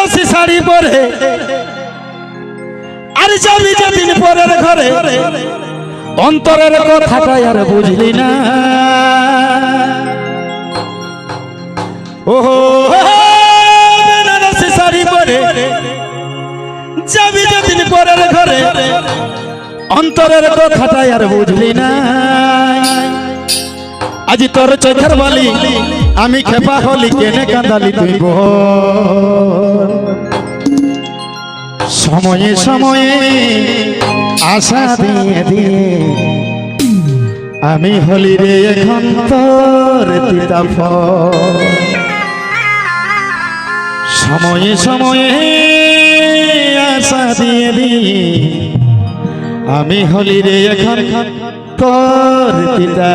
বেনারসি শাড়ি পরে। আর যাবি যেদিন পরের ঘরে, অন্তরের কথাটা আর বুঝলি না। ওহো শাড়ি পরে, যাবি যেদিন পরের ঘরে, অন্তরের কথাটা আর বুঝলি না। আজি তোর চোখের বালি, আমি খেপা হলি, কেনে কান্দালি তুই বল সময়ে সময়ে আশা দিয়ে দিয়ে। আমি হলি রে এখন সময়ে সময়ে আশা দিয়ে দিয়ে। আমি হলি রে এখন তোর পিতা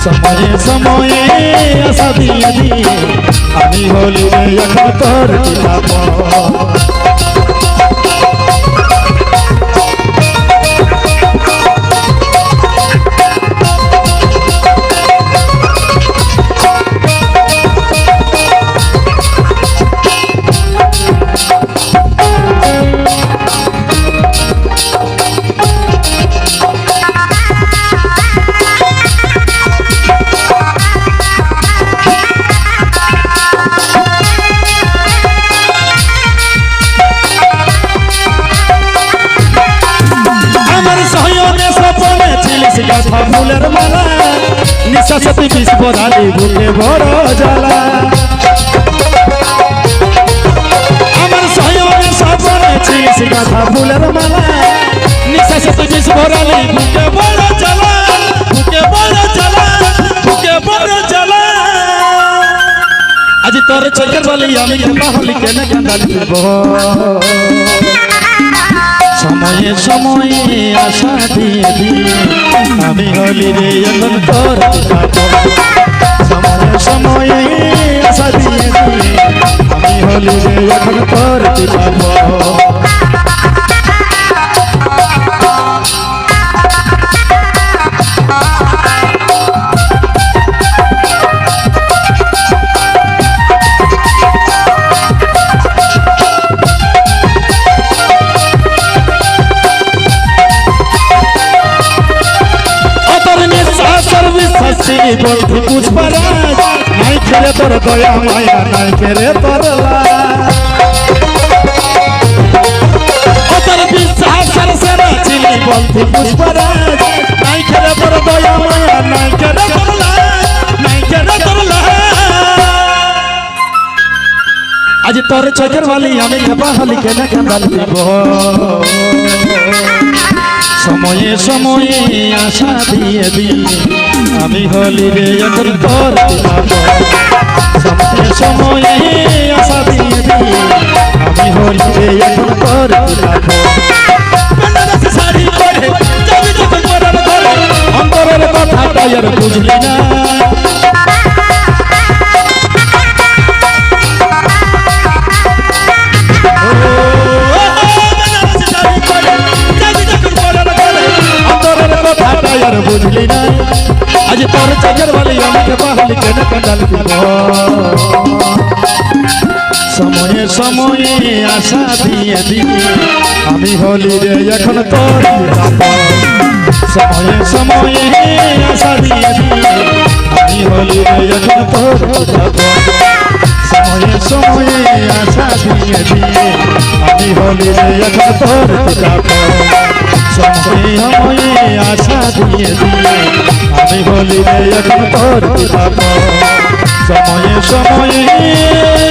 সময়ে সময়ে আশা দিয়ে দিয়ে আমি হলি এখন তোর পিতা গাথা ফুলের মালা নিঃশ্বাসতি বিষ বদালি বুকে বড় জ্বালা। আমার সহয়নে সপনে ছিলিস গাথা ফুলের মালা নিঃশ্বাসতি বিষ বদালি বুকে বড় জ্বালা, বুকে বড় জ্বালা, বুকে বড় জ্বালা। আজি তোর চোখের বলি আমি কেনে কান্দালি দিব সময়ে সময়ে আশা দিয়ে আমি হলি রে এখন তোর সময়ে সময়ে আশা দিয়ে আমি হলি রে এখন তোর বিশ্বাসী বলছি পুষ্পরাজ নাই খেলে তোর দয়া মায়া নাই খেলে তোর লাজ। অতর বিশ্বাসের সেরা ছিলি বলছি পুষ্পরাজ নাই খেলে তোর দয়া মায়া নাই খেলে তোর লাজ, নাই খেলে তোর লাজ। আজ তোর চোখের বালি আমি খেপা হলি কেন কান্দাল দিব সময়ে সময়ে আশা দিয়ে দিয়ে আমি হলি রে এখন করতে। সময়ে সময়ে আশা দিয়ে দিয়ে আমি হলি রে এখন করতে আর বুঝলি না তোর চাচার বালি আমাকে বাহালি কেন কান্দাল দিব সময়ে সময়ে আশা দিয়ে দিয়ে আমি হলি রে, এখন তোর সময়ে সময়ে আশা দিয়ে দিয়ে আমি রে, এখন তোর সময়ে সময়ে আশা দিয়ে দিয়ে আমি হলি রে, এখন তোর সময়ে সময়ে আশা দিয়ে দিয়ে আমি হলি এখন তোর সময়ে সময়ে